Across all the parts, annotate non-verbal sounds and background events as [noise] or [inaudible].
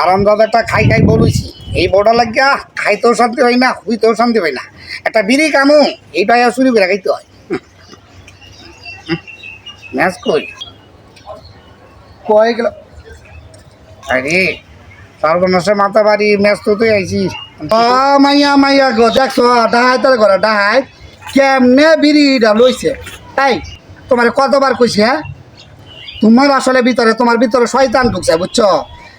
আরামদাদাটা খাই খাই বলেছি এই বড়া লাগিয়া খাইতেও শান্তি হয় না হুইতেও শান্তি হয় না। একটা বিড়ি কামু এইটাই শুরু করে খাইতে হয়। ম্যাচ কই? কয় গেল? আরে, সর্বনাশে মাথা বাড়ি ম্যাচ তো তুই আইছি মাইয়া মাইয়া গো, দেখছ, ডাহাই তার ঘরে, ডাহাই। কেমনে বিড়িটা লইছে? তাই তোমার কতবার কইছি হ্যাঁ? তোমার আসলে ভিতরে, তোমার ভিতরে শয়তান ঢুকছে, বুঝছ?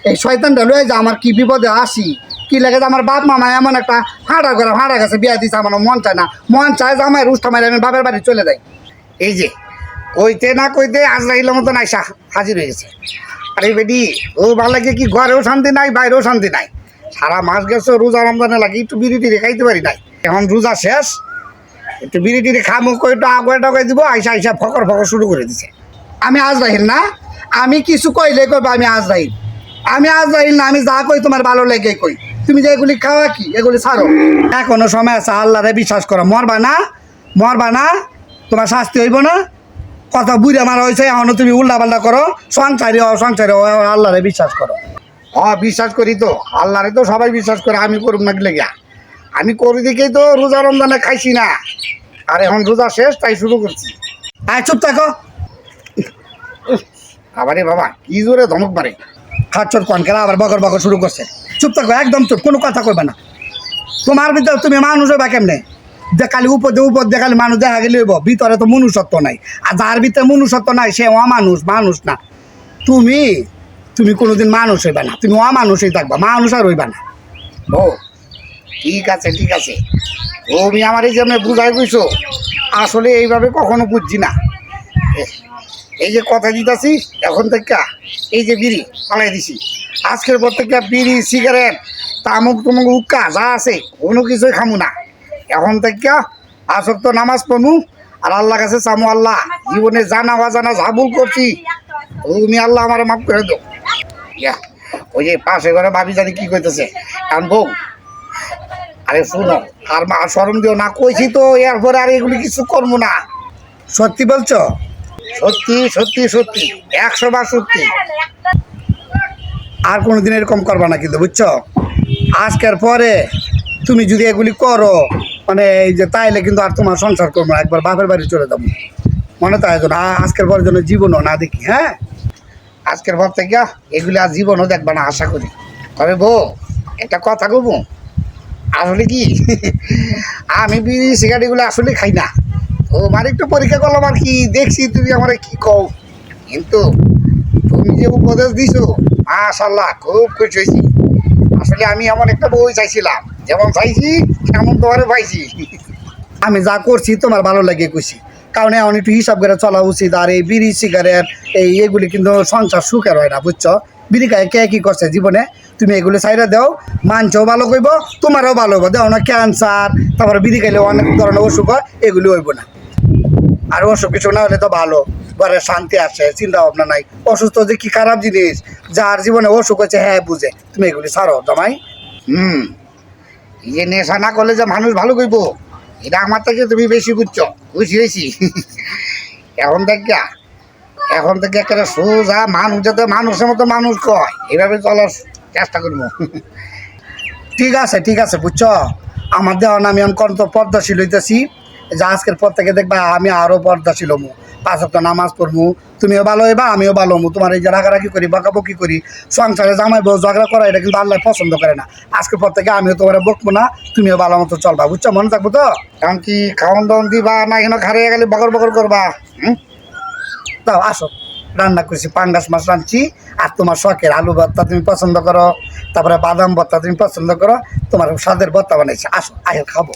এই শয়তানটা লয়ে যা, আমার কি বিপদে আসি? কি লাগে যে আমার বাপ মামা এমন একটা ফাঁড়া করে, ফাঁড়া গেছে বিয়া দিছে, আমার মন চায় না। মন চায় যে আমার রুষ্টা মাইলে আমি বাপের বাড়ি চলে যাই। এই যে, কইতে না কইতে আজরাইলের মতন আইসা হাজির হয়ে গেছে। আরে বেডি ও ভালো লাগে কি ঘরেও শান্তি নাই, বাইরেও শান্তি নাই? সারা মাস গেছে রোজা রমজানে লাগে, একটু বিড়ি টিড়ি খাইতে পারি নাই। এখন রোজা শেষ, একটু বিড়ি টিড়ি খামো একটু আগুয়ে টাগুয়ে দিব, আইসা আইসা ফকর ফকর শুরু করে দিছে। আমি আজ রাহিল না, আমি কিছু কইলে কইবা আমি আজ রাহিল আমি আজ না আমি যা কই তোমার ভালো লেগে কই। তুমি যে এগুলি খাওয়া কি? এগুলি ছাড়ো। এখনও সময় আছে আল্লাহরে বিশ্বাস করো। মরবা না মরবা না তোমার শাস্তি হইব না। কত বুড়ে আমার হয়েছে এখনও তুমি উল্টা পাল্টা করো। সংসারে ও সংসারে ও আল্লাহরে বিশ্বাস করো। হ বিশ্বাস করি তো। আল্লাহরে তো সবাই বিশ্বাস করে আমি করুক না লেগে আমি করি দেখেই তো রোজা রমজানে খাইছি না। আর এখন রোজা শেষ তাই শুরু করছি। আয় চুপ থাকো। আবারে বাবা কি জোরে ধমক মারে। হাত চোট কন, কেলা আবার বকর বকর শুরু করছে। চুপ থাকো, একদম চুপ, কোনো কথা কইবে না। তোমার ভিতরে তুমি মানুষ হইবা কেমনে? যে খালি উপর দিয়ে উপর দিয়ে মানুষ, দেখা গেলে ভিতরে তো মনুষ্যত্ব নাই। আর যার ভিতরে মনুষ্যত্ব নাই, সে অমানুষ, মানুষ না। তুমি তুমি কোনোদিন মানুষ হইবা না। তুমি অমানুষই থাকবা, মানুষ আর হইবা না। ও ঠিক আছে ঠিক আছে। তুমি আমার এই জন্য বুঝাই বুঝছ। আসলে এইভাবে কখনো বুঝছি না। এই যে কথা দিতেছি, এখন থেকে এই যে বিড়ি পালাই দিছি। আজকের পর থেকে বিড়ি সিগারেট তামুক তুমুক উক্কা, যা আছে, কোনো কিছুই খামু না। এখন থেকে আসক্ত নামাজ পড়মু, আর আল্লাহ কাছে চামু আল্লাহ। জীবনে জানা অজানা ভুল করছি, তুমি আল্লাহ আমার মাফ করে দো ওই যে পাশে ঘরে ভাবি জানি কি কইতেছে। কারণ বউ, আরে শুনো, আর মা সরম দিও না, কইছি তো, এরপরে আর এগুলি কিছু করব না। সত্যি বলছো? সত্যি সত্যি সত্যি। একশো বার সত্যি। আর কোনোদিন এরকম করবা না কিন্তু, বুঝছ? আজকের পরে তুমি যদি এগুলি করো মানে এই যে তাইলে কিন্তু আর তোমার সংসার করব না, একবার বাপের বাড়ি চলে যাব। মনে তো আয়োজন আজকের পরের জন্য জীবনও না দেখি হ্যাঁ? আজকের পর থেকে এগুলি আর জীবনও দেখবা না, আশা করি। তবে বউ, একটা কথা কব আসলে কি? [laughs] আমি বিড়ি, সিগারেটগুলো আসলে খাই না। ও মানে একটু পরীক্ষা করলাম আর কি, দেখছি তুমি আমার কি কও। কিন্তু তুমি যে উপদেশ দিছো মাশাল্লাহ খুব খুশি হয়েছি। আসলে আমি এমন একটা বই চাইছিলাম, যেমন চাইছি, তেমন তোমারে পাইছি। আমি যা করছি তোমার ভালো লাগে কইছি কারণ এখন একটু হিসাব করে চলা উচিত, আর এই বিড়ি, সিগারেট, এই এগুলি কিন্তু সংসার সুখের হয় না, বুঝছ? বিড়ি খায় কে কি করছে জীবনে? তুমি এগুলো সাইডে দাও, মানছেও ভালো কইব তোমারও ভালো হইব। দেও না ক্যান্সার তারপরে বিড়ি খাইলে অনেক ধরনের অসুখ হয়, এগুলি হইব না। আর অসুখ কিছু না হলে তো ভালো। ঘরে শান্তি আসে চিন্তা ভাবনা নাই। অসুস্থ যে কি খারাপ জিনিস? যার জীবনে অসুখ হয়েছে হ্যাঁ বুঝে। তুমি এগুলি ছাড়ো, জামাই। হুম। এই যে নেশা না করলে যে মানুষ ভালো করব এটা আমার থেকে তুমি বেশি বুঝছ। বুঝি হয়েছি। এখন দেখা এখন থেকে একটা সোজা মানুষ, যাতে মানুষের মতো মানুষ কয়, এভাবে চলার চেষ্টা করব। ঠিক আছে ঠিক আছে, বুঝছ? আমার দেওয়া আমি এখন কত পর্দাশীল হইতেছি। যে আজকের পর থেকে দেখবা আমি আরও পর্দাশীল হমু। পাঁচ সপ্তাহ নামাজ পড়মু। তুমিও ভালো হইবা, আমিও ভালো হমু। তোমার এই যে রাগারাগি করি, বকাবকি করি, সংসারে জামাই বউ ঝগড়া করা, এটা কিন্তু আল্লাহ পছন্দ করে না। আজকের পর থেকে আমিও তোমার বকবো না, তুমিও ভালো মতো চলবা। বুঝছ? মনে থাকব তো? কারণ কি খাওয়ান দাওয়ান দিবা, না এখানে খারিয়ে গেলে বকর বকর করবা? হুম? তাও আসো, রান্না করছি, পাঙ্গাস মাছ রাঁধছি, আর তোমার শখের আলু ভর্তা তুমি পছন্দ করো, তারপরে বাদাম ভর্তা তুমি পছন্দ করো, তোমার স্বাদের ভর্তা বানাইছি। আসো আয় খাব।